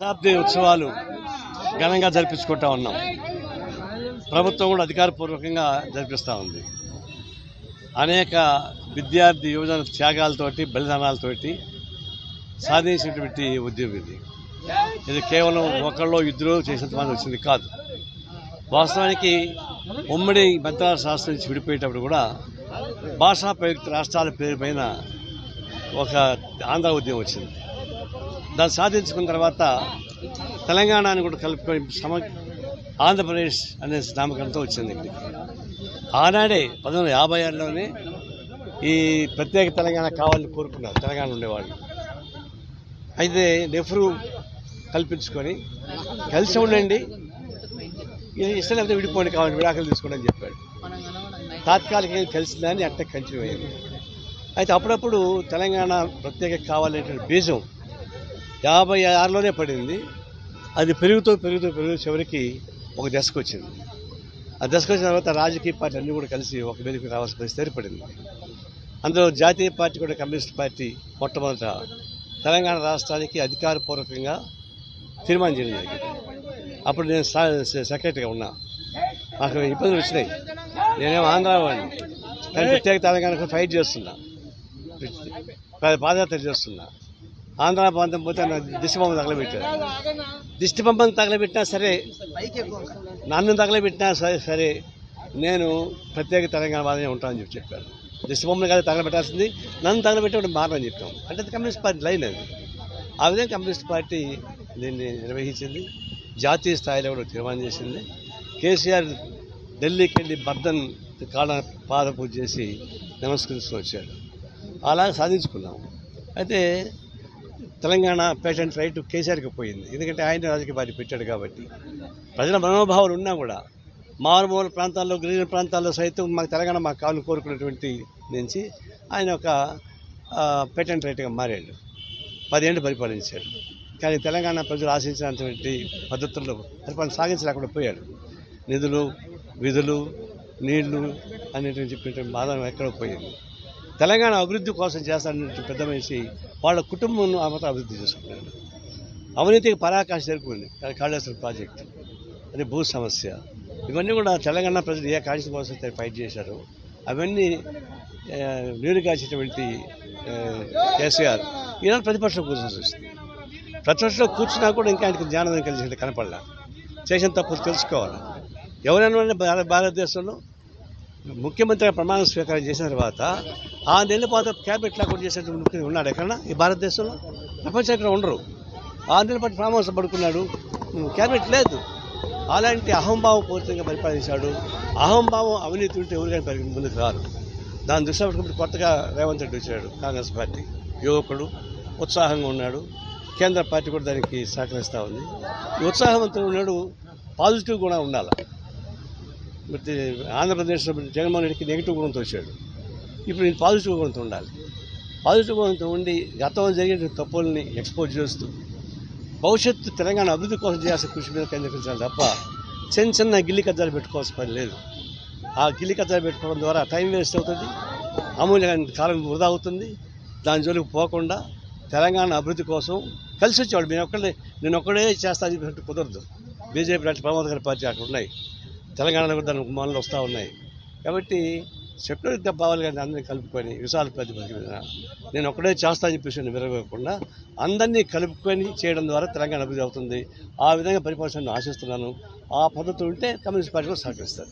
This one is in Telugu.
శతాబ్ది ఉత్సవాలు ఘనంగా జరిపించుకుంటా ఉన్నాం. ప్రభుత్వం కూడా అధికారపూర్వకంగా జరిపిస్తూ ఉంది. అనేక విద్యార్థి యువజన త్యాగాలతోటి బలిదానాలతోటి సాధించినటువంటి ఉద్యమం ఇది. ఇది కేవలం ఒకళ్ళు ఇద్దరు చేసినంత వచ్చింది కాదు. వాస్తవానికి ఉమ్మడి మద్రాసు రాష్ట్రం నుంచి విడిపోయేటప్పుడు కూడా భాషా ప్రయుక్త రాష్ట్రాల పేరు పైన ఒక ఆంధ్ర ఉద్యమం వచ్చింది. దాన్ని సాధించుకున్న తర్వాత తెలంగాణని కూడా కలుపుకొని సమ ఆంధ్రప్రదేశ్ అనే నామకరణతో వచ్చింది ఇక్కడికి ఆనాడే పంతొమ్మిది యాభై ఆరులోనే ఈ ప్రత్యేక తెలంగాణ కావాలని కోరుకున్నారు తెలంగాణ ఉండేవాళ్ళు. అయితే నెహ్రూ కల్పించుకొని కలిసి ఉండండి ఇది ఇష్టం లేకపోతే విడిపోండి కావాలి విడాకులు తీసుకోండి అని చెప్పాడు. తాత్కాలికంగా కలిసిందని అట్ట కంటిన్యూ అయింది. అయితే అప్పుడప్పుడు తెలంగాణ ప్రత్యేక కావాలనేటువంటి బీజం యాభై ఆరులోనే పడింది. అది పెరుగుతూ పెరుగుతూ పెరుగుతూ చివరికి ఒక దశకు వచ్చింది ఆ దశకు వచ్చిన తర్వాత రాజకీయ పార్టీ అన్నీ కూడా కలిసి ఒక మీదకి రావాల్సిన పరిస్థితి ఏర్పడింది. అందులో జాతీయ పార్టీ కూడా కమ్యూనిస్ట్ పార్టీ మొట్టమొదట తెలంగాణ రాష్ట్రానికి అధికారపూర్వకంగా తీర్మానం చేయడం జరిగింది. అప్పుడు నేను సెక్రటరీగా ఉన్నా. నాకు ఇబ్బందులు వచ్చినాయి. నేనేమో ఆంధ్ర వాడిని కానీ ప్రత్యేక తెలంగాణకు ఫైట్ చేస్తున్నా. పాదయాత్ర చేస్తున్నా. ఆంధ్ర ప్రాంతం పోతే నా తగలబెట్టారు. దిష్టి తగలబెట్టినా సరే నన్ను తగలబెట్టినా సరే సరే నేను ప్రత్యేక తెలంగాణ వాదనే ఉంటానని చెప్పి చెప్పాను దిష్టిబొమ్మను కాదు తగలబెట్టాల్సింది. నన్ను తగలబెట్టే మారని చెప్పాం. అంటే అది కమ్యూనిస్ట్ పార్టీ లైన్ అది. ఆ విధంగా కమ్యూనిస్ట్ పార్టీ దీన్ని నిర్వహించింది. జాతీయ స్థాయిలో కూడా తీర్మానం చేసింది. కేసీఆర్ ఢిల్లీకి వెళ్ళి బర్ధన్ కాళ్ళ పాద పూజ చేసి నమస్కరిస్తూ వచ్చాడు. అలా సాధించుకున్నాం. అయితే తెలంగాణ పేటెంట్ రైట్ కేసీఆర్కి పోయింది. ఎందుకంటే ఆయన రాజకీయ పార్టీ పెట్టాడు కాబట్టి. ప్రజల మనోభావాలు ఉన్నా కూడా మారుమూల ప్రాంతాల్లో గిరిజన ప్రాంతాల్లో సైతం మాకు తెలంగాణ మాకు కావాలని కోరుకున్నటువంటి నుంచి ఆయన ఒక పేటెంట్ రైట్గా మారాడు. పదేళ్ళు పరిపాలించాడు. కానీ తెలంగాణ ప్రజలు ఆశించినటువంటి పద్ధతుల్లో పరిపాలన సాగించలేకుండా పోయాడు. నిధులు విధులు నీళ్ళు అనేటువంటి చెప్పినటువంటి బాధ ఎక్కడ పోయింది. తెలంగాణ అభివృద్ధి కోసం చేస్తానని పెద్ద మనిషి వాళ్ళ కుటుంబం ఆ మాత్రం అభివృద్ధి చేసుకున్నాడు అవినీతికి పరాకాశ జరుగుతుంది. కాళేశ్వర ప్రాజెక్టు. అది భూ సమస్య. ఇవన్నీ కూడా తెలంగాణ ప్రజలు ఏ కాంక్ష కోసం ఫైట్ చేశారు అవన్నీ నీరు కాచేటువంటి కేసీఆర్ ఈనాడు ప్రతిపక్షంలో కూర్చొని వస్తుంది ప్రతిపక్షంలో కూర్చున్నా కూడా ఇంకా ఆయనకి జ్ఞానం కలిసి కనపడలా. చేసిన తప్పులు తెలుసుకోవాలి? ఎవరైనా భారత భారతదేశంలో ముఖ్యమంత్రిగా ప్రమాణ స్వీకారం చేసిన తర్వాత ఆ నెలల పాటు క్యాబినెట్ కూడా చేసినటువంటి ముఖ్యమంత్రి ఉన్నాడు ఎక్కడన్నా? ఈ భారతదేశంలో? ప్రపంచం ఎక్కడ ఉండరు. ఆ నెలల పాటు ప్రమాణం పడుకున్నాడు. క్యాబినెట్ లేదు. అలాంటి అహంభావం పూర్తిగా పరిపాలించాడు. అహంభావం అవినీతి ఉంటే ఎవరికైనా పరిగణ ముందుకు రారు. దాని దృష్టిలో కొత్తగా రేవంత్ రెడ్డి వచ్చాడు. కాంగ్రెస్ పార్టీ యువకుడు ఉత్సాహంగా ఉన్నాడు. కేంద్ర పార్టీ కూడా దానికి సహకరిస్తూ ఉంది. ఈ ఉత్సాహవంతుడు ఉన్నాడు. పాజిటివ్ కూడా ఉండాలి. మరి ఆంధ్రప్రదేశ్లో జగన్మోహన్ రెడ్డికి నెగిటివ్ గుణంతో వచ్చాడు ఇప్పుడు నేను పాజిటివ్ గుణంతో ఉండాలి. పాజిటివ్ గుణంతో ఉండి గతంలో జరిగిన తప్పుల్ని ఎక్స్పోజ్ చేస్తూ భవిష్యత్తు తెలంగాణ అభివృద్ధి కోసం చేయాల్సిన కృషి మీద కేంద్రీకరించాలి తప్ప చిన్న చిన్న గిల్లి కజ్జాలు పెట్టుకోవాల్సిన పని లేదు. ఆ గిల్లి కజ్జాలు పెట్టుకోవడం ద్వారా టైం వేస్ట్ అవుతుంది అమూల్యమైన కాలం వృధా అవుతుంది దాని జోలికి పోకుండా తెలంగాణ అభివృద్ధి కోసం కలిసి వచ్చేవాడు నేను ఒక్కడే నేను ఒక్కడే చేస్తా అని చెప్పినట్టు కుదరదు. బీజేపీ లాంటి ప్రమాదకర పార్టీ అక్కడ ఉన్నాయి. తెలంగాణలో కూడా దాని మనలు వస్తూ ఉన్నాయి. కాబట్టి చెప్పిన భావాలు కానీ అందరినీ కలుపుకొని విశాల ప్రతిపదిక నేను ఒక్కడే చేస్తా అని చెప్పేసి విరగకుండా అందరినీ కలుపుకొని చేయడం ద్వారా తెలంగాణ అభివృద్ధి అవుతుంది. ఆ విధంగా పరిపాలన ఆశిస్తున్నాను. ఆ పద్ధతి ఉంటే కమ్యూనిస్ట్ పార్టీ కూడా సహకరిస్తారు